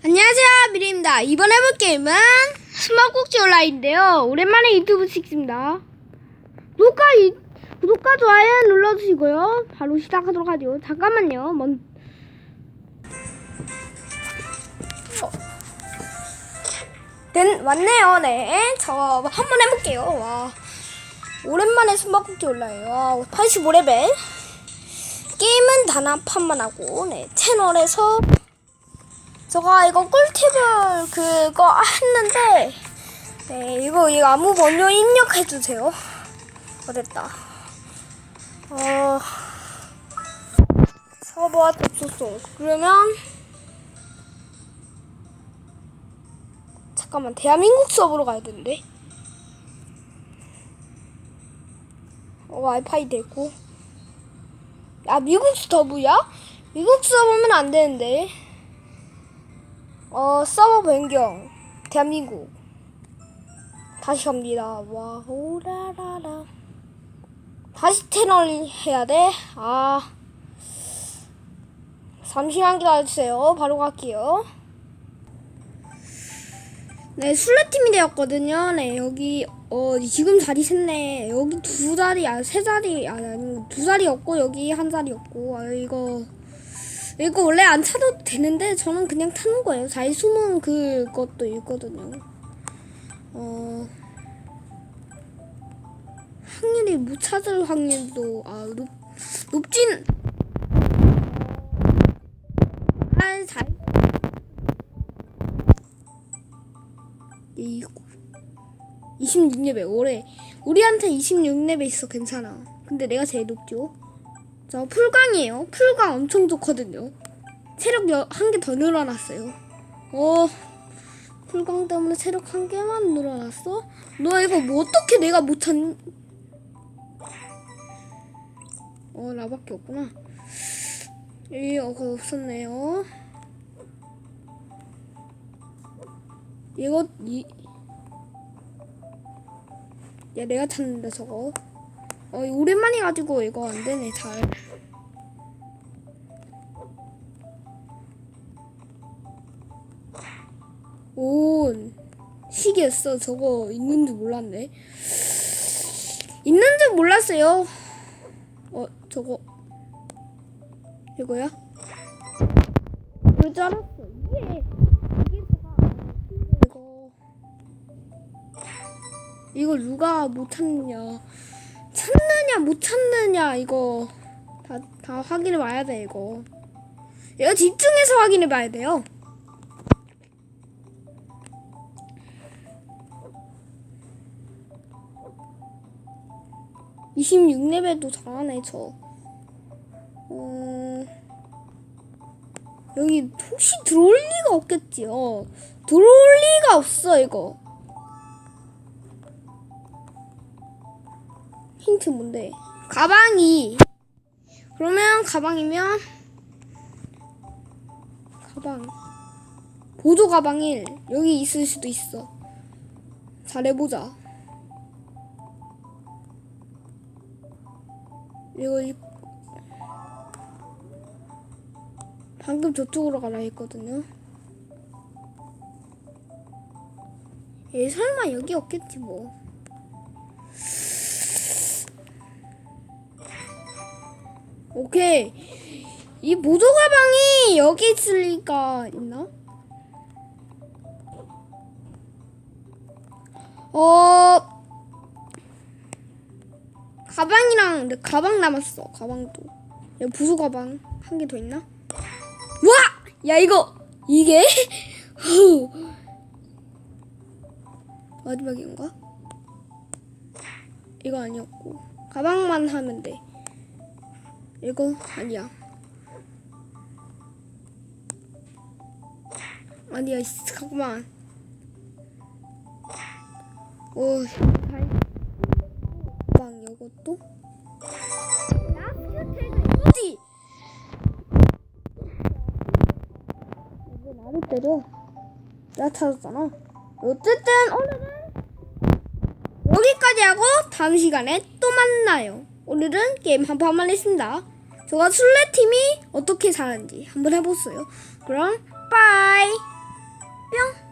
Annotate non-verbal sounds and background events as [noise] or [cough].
안녕하세요 미리입니다. 이번 해볼 게임은 스마트꼭지 온라인인데요. 오랜만에 유튜브 찍습니다. 구독과, 이, 구독과 좋아요 눌러주시고요. 바로 시작하도록 하죠. 잠깐만요. 먼... 어. 된, 왔네요. 네저 한번 해볼게요. 와 오랜만에 온라인. 와 85레벨. 게임은 단합판만 하고 네 채널에서 제가 이거 꿀팁을 그거 했는데 네 이거 이거 아무 번호 입력해 주세요. 어 됐다. 어 서버와 접속성 그러면 잠깐만 대한민국 서버로 가야 되는데 어 와이파이 되고 아 미국 서버야? 미국 서버면 안 되는데. 어 서버 변경. 대한민국. 다시 갑니다. 와 오라라라. 다시 채널 해야 돼 아. 잠시만 기다려주세요. 바로 갈게요. 네 술래팀이 되었거든요. 네 여기 어 지금 자리 샜네. 여기 두 자리 아 세 자리 아니 아니 두 자리 없고 여기 한 자리 없고 아 이거 이거 원래 안 타도 되는데 저는 그냥 타는 거예요. 잘 숨은 그것도 있거든요. 어 확률이 못 찾을 확률도 아 높, 높진 아잘 26레벨 올해 우리한테 26레벨 있어 괜찮아. 근데 내가 제일 높죠. 저 풀강이에요. 풀강 엄청 좋거든요. 체력 한 개 더 늘어났어요. 어, 풀강 때문에 체력 한 개만 늘어났어? 너 이거 뭐 어떻게 내가 못 찾? 어, 나밖에 없구나. 이 어그 없었네요. 이거 이. 야 내가 찾는다 저거. 어, 오랜만에 가지고 이거 안 되네, 잘. 오, 시계였어. 저거 있는 줄 몰랐네. 있는 줄 몰랐어요. 어, 저거. 이거야? 그럴 줄 알았어. 이게, 이게 이거. 이거 누가 못 찾느냐. 찾느냐 못 찾느냐 이거. 다, 다 확인해 봐야 돼 이거. 이거 집중해서 확인해 봐야 돼요. (26레벨도) 잘하네 저. 어... 여기 혹시 들어올 리가 없겠지요? 들어올 리가 없어 이거 힌트 뭔데? 가방이. 그러면 가방이면 가방. 보조 가방일 여기 있을 수도 있어. 잘해보자. 이거 이- 방금 저쪽으로 가라 했거든요. 얘 설마 여기 없겠지 뭐. 오케이. 이 보조 가방이 여기 있을 리가 있나? 어. 가방이랑 내 가방 남았어. 가방도. 야, 보조 가방 한 개 더 있나? 와! 야, 이거 이게 [laughs] 마지막인가? 이거 아니었고. 가방만 하면 돼. 이거 아니야. 아니야, 씨, 잠깐만. 오, 방 이것도? 어디? 이거 나를 때려. 나 찾았잖아. 어쨌든 오늘은 여기까지 하고 다음 시간에 또 만나요. 오늘은 게임 한 판만 했습니다. 저가 술래팀이 어떻게 사는지 한번 해봤어요. 그럼 빠이 뿅